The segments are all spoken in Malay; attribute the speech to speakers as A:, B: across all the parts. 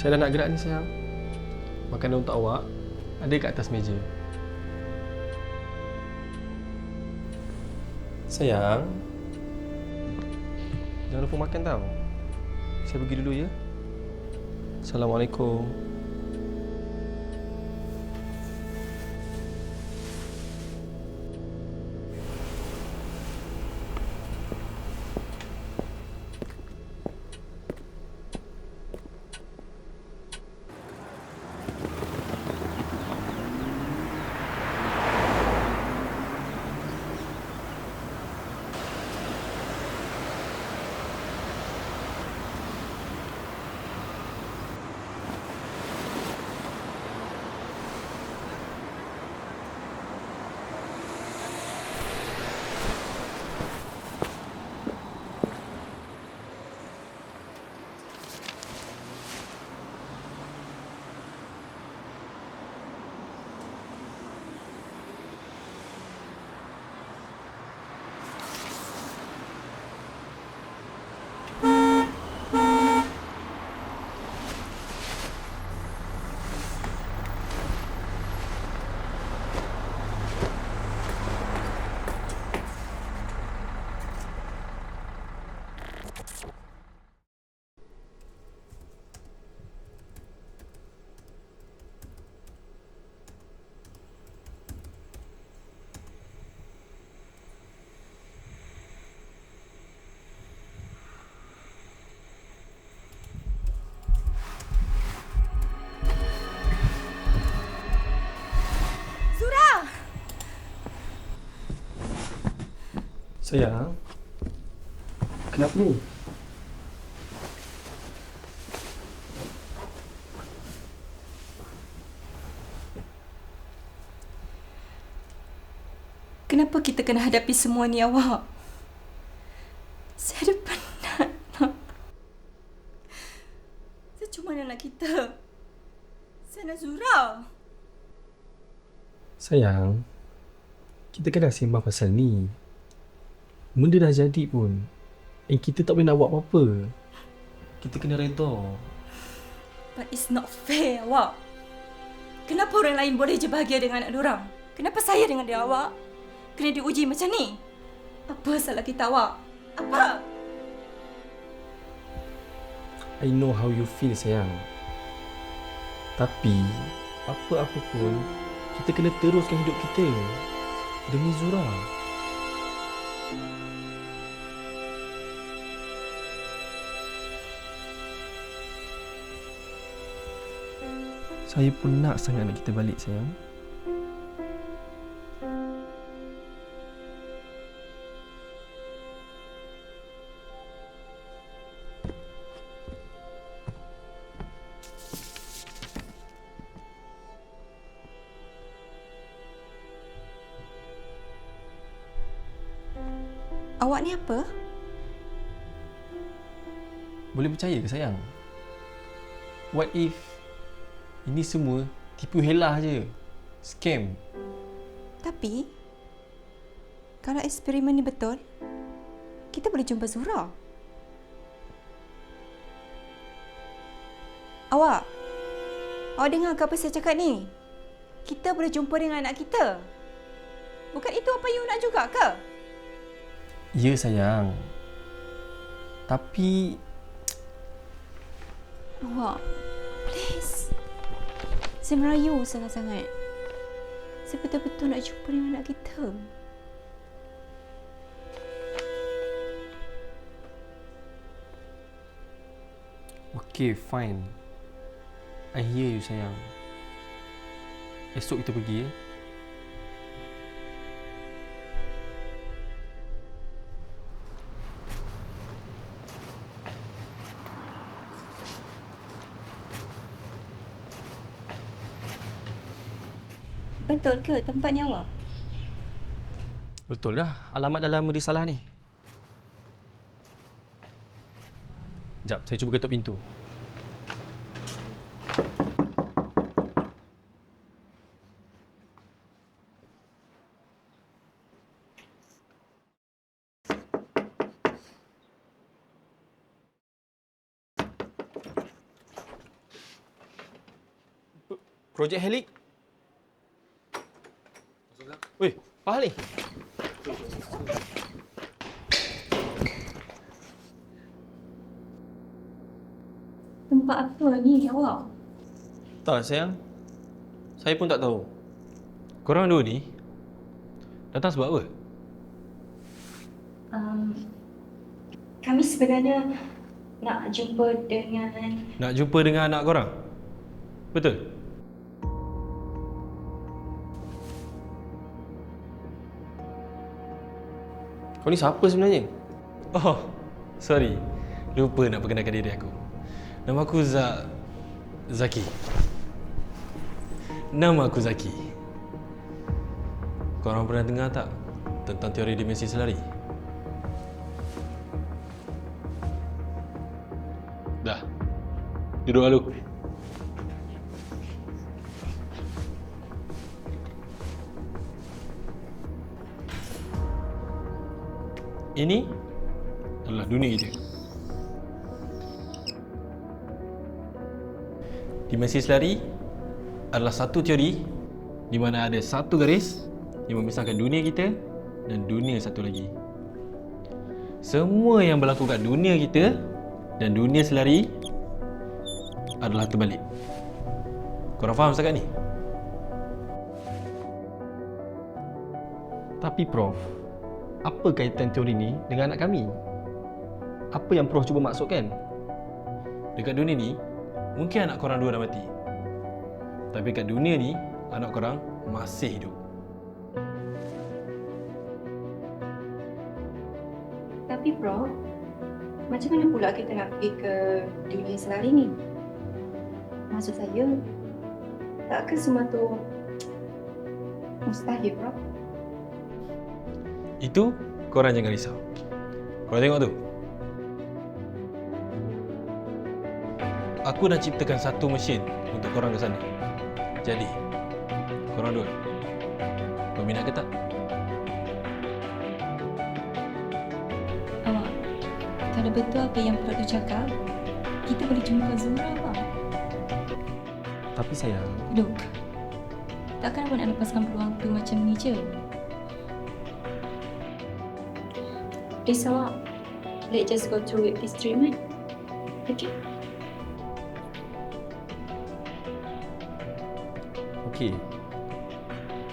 A: Saya dah nak gerak ni sayang. Makanan untuk awak ada kat atas meja. Sayang. Jangan lupa makan tau. Saya pergi dulu ya. Assalamualaikum. Sayang. Kenapa ni?
B: Kenapa kita kena hadapi semua ni awak? Saya ada penat. nak. Saya cuma nak kita. Saya nak Zura.
A: Sayang. Kita kena sembang pasal ni. Benda dah jadi pun. And kita tak boleh nak buat apa-apa. Kita kena redha.
B: But it's not fair awak. Kenapa orang lain boleh je bahagia dengan anak orang? Kenapa saya dengan dia awak? Kena diuji macam ni? Apa salah kita awak? Apa?
A: I know how you feel sayang. Tapi apa-apa pun kita kena teruskan hidup kita demi Zura. Saya pun nak sangat nak kita balik sayang.
B: Awak ni apa?
A: Boleh percaya ke sayang? What if ini semua tipu helah je? Scam.
B: Tapi, kalau eksperimen ni betul, kita boleh jumpa Zura. Awak, awak dengar ke apa saya cakap ni? Kita boleh jumpa dengan anak kita. Bukan itu apa you nak juga ke?
A: Ya sayang. Tapi
B: Awak, please. Saya merayu sangat-sangat. Saya betul-betul nak jumpa dengan anak kita.
A: Okay, fine. I hear you sayang. Esok kita pergi eh.
B: Betul ke tempat ni awak?
A: Betul dah. Alamat dalam risalah ni. Sekejap, saya cuba ketuk pintu. Projek Helix. Ni.
B: Tempat apa ni awak?
A: Tak sayang. Saya pun tak tahu.
C: Korang dua ni datang sebab apa?
B: Um, kami sebenarnya nak jumpa dengan
C: Nak jumpa dengan anak korang? Betul?
A: Kau ni siapa sebenarnya?
C: Oh, sorry. Lupa nak perkenalkan diri aku. Nama aku Za... Zaki. Nama aku Zaki. Korang pernah dengar tak tentang teori dimensi selari? Dah. Duduk lalu. Ini adalah dunia kita. Dimensi selari adalah satu teori di mana ada satu garis yang memisahkan dunia kita dan dunia satu lagi. Semua yang berlaku kat dunia kita dan dunia selari adalah terbalik. Korang faham setakat ni?
A: Tapi Prof, apa kaitan teori ni dengan anak kami? Apa yang Prof cuba maksudkan?
C: Dekat dunia ni, mungkin anak korang dua dah mati. Tapi kat dunia ni, anak korang masih hidup.
B: Tapi bro, macam mana pula kita nak pergi ke dunia selari ni? Maksud saya, takkan semua tu mustahil bro?
C: Itu korang jangan risau. Korang tengok tu. Aku dah ciptakan satu mesin untuk korang ke sana. Jadi, korang dua. Kau minat ke tak?
B: Awak, kalau betul apa yang Perut tu cakap, kita boleh jumpa Zura awak.
A: Tapi sayang,
B: Look, takkan awak nak lepaskan peluang tu macam ni je? Please awak, let's just go through with this treatment. Okay?
A: okey.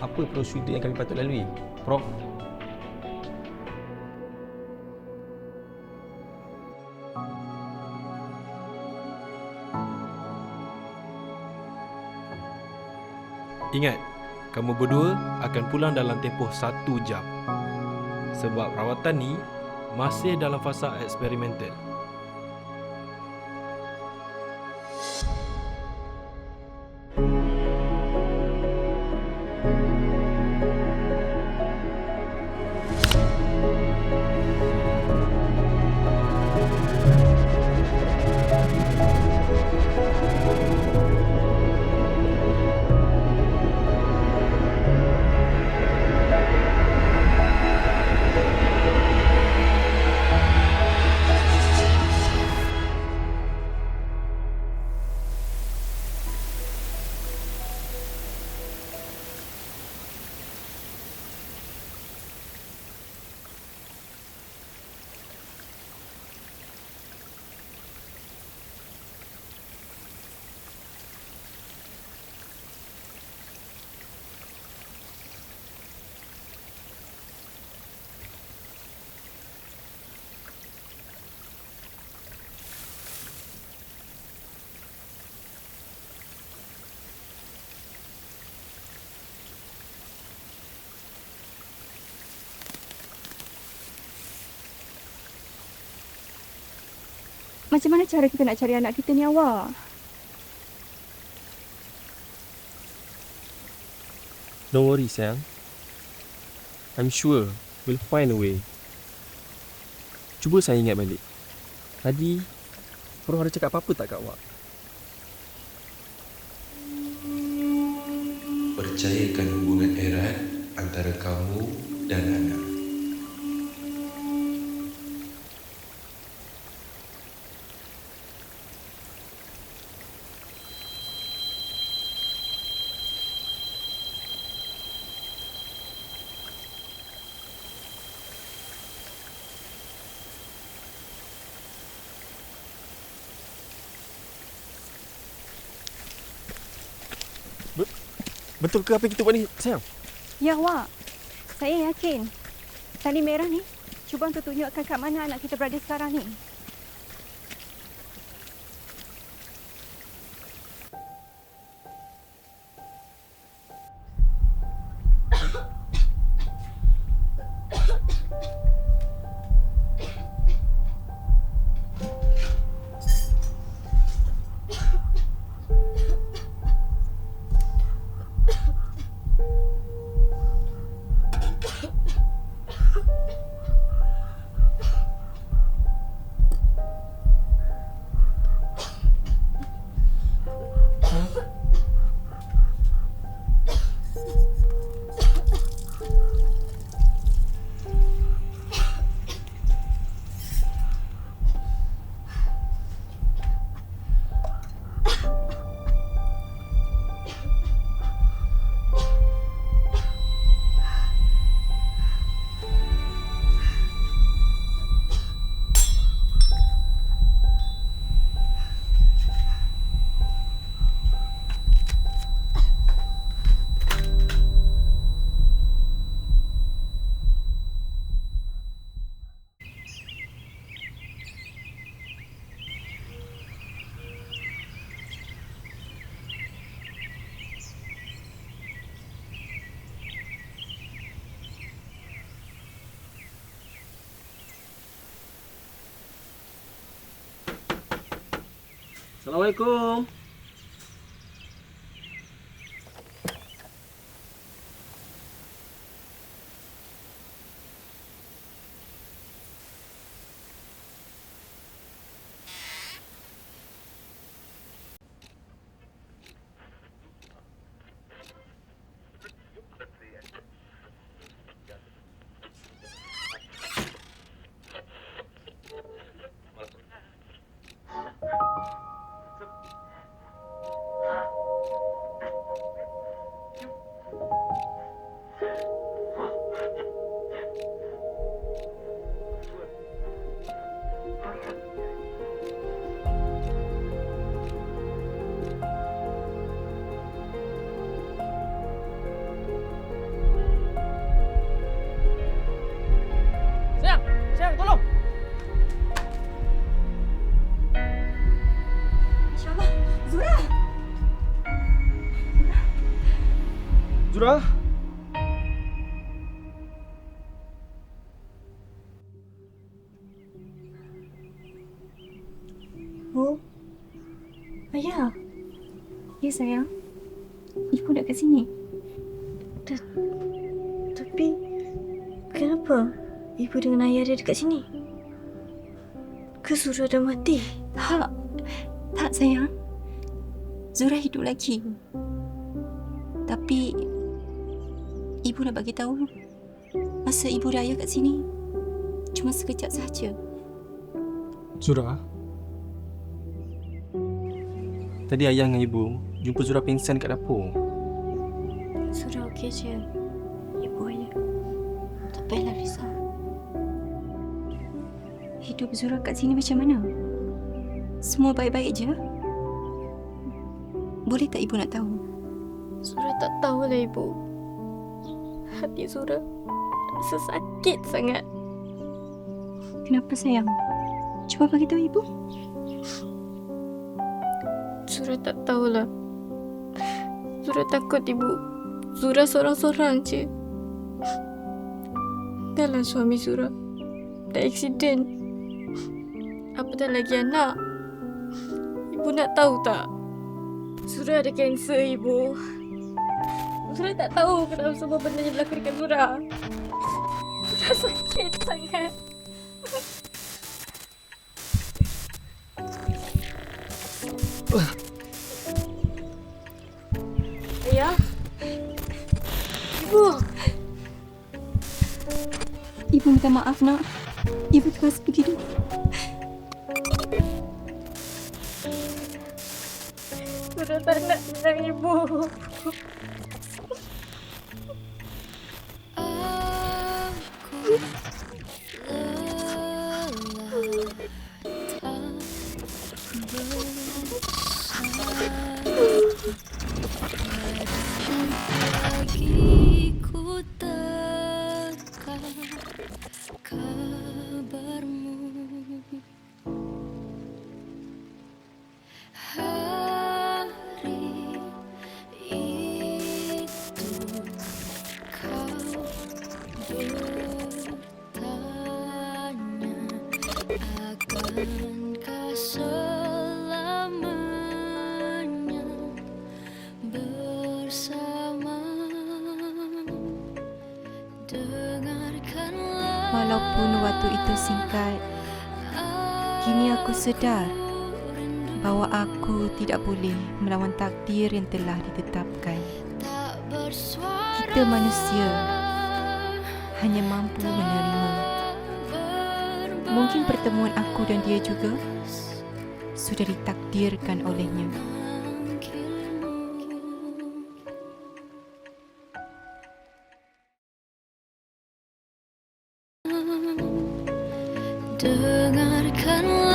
A: Apa prosedur yang kami patut lalui? Prof,
C: Ingat, kamu berdua akan pulang dalam tempoh satu jam. Sebab rawatan ni masih dalam fasa eksperimental.
B: Macam mana cara kita nak cari anak kita ni awak?
A: don't worry sayang. I'm sure we'll find a way. Cuba saya ingat balik. Tadi, Prof ada cakap apa-apa tak kat awak?
D: Percayakan hubungan erat antara kamu dan anak.
A: Betul ke apa yang kita buat ni, sayang?
B: Ya, Wak. Saya yakin. Tali merah ni cuba untuk tunjukkan kat mana anak kita berada sekarang ni.
A: Assalamualaikum.
E: Zura. Oh. Ayah.
B: Ya, sayang. Ibu nak kat sini.
E: Tapi kenapa ibu dengan ayah ada dekat sini? Ke Zura dah mati?
B: Tak. Tak, sayang. Zura hidup lagi. Tapi ibu nak bagi tahu masa ibu dan ayah kat sini cuma sekejap saja.
A: Zura. Tadi ayah dengan ibu jumpa Zura pingsan kat dapur.
E: Zura okey je. Ibu ayah. Tak payahlah risau.
B: Hidup Zura kat sini macam mana? Semua baik-baik je? Boleh tak ibu nak tahu?
E: Zura tak tahulah ibu. Hati Zura rasa sakit sangat.
B: Kenapa sayang? Cuba bagi tahu ibu.
E: Zura tak tahulah. Zura takut ibu. Zura seorang-seorang je. Dalam suami Zura. Dah aksiden. Apatah lagi anak. Ibu nak tahu tak? Zura ada kanser ibu. Zura tak tahu kenapa semua benda yang berlaku dekat Zura. Zura sakit sangat. Ayah. Ibu.
B: Ibu minta maaf nak. Ibu terpaksa pergi dulu.
E: Zura tak nak dengan ibu.
B: Walaupun waktu itu singkat, kini aku sedar bahawa aku tidak boleh melawan takdir yang telah ditetapkan. Kita manusia hanya mampu menerima. Mungkin pertemuan aku dan dia juga sudah ditakdirkan olehnya.
F: Dön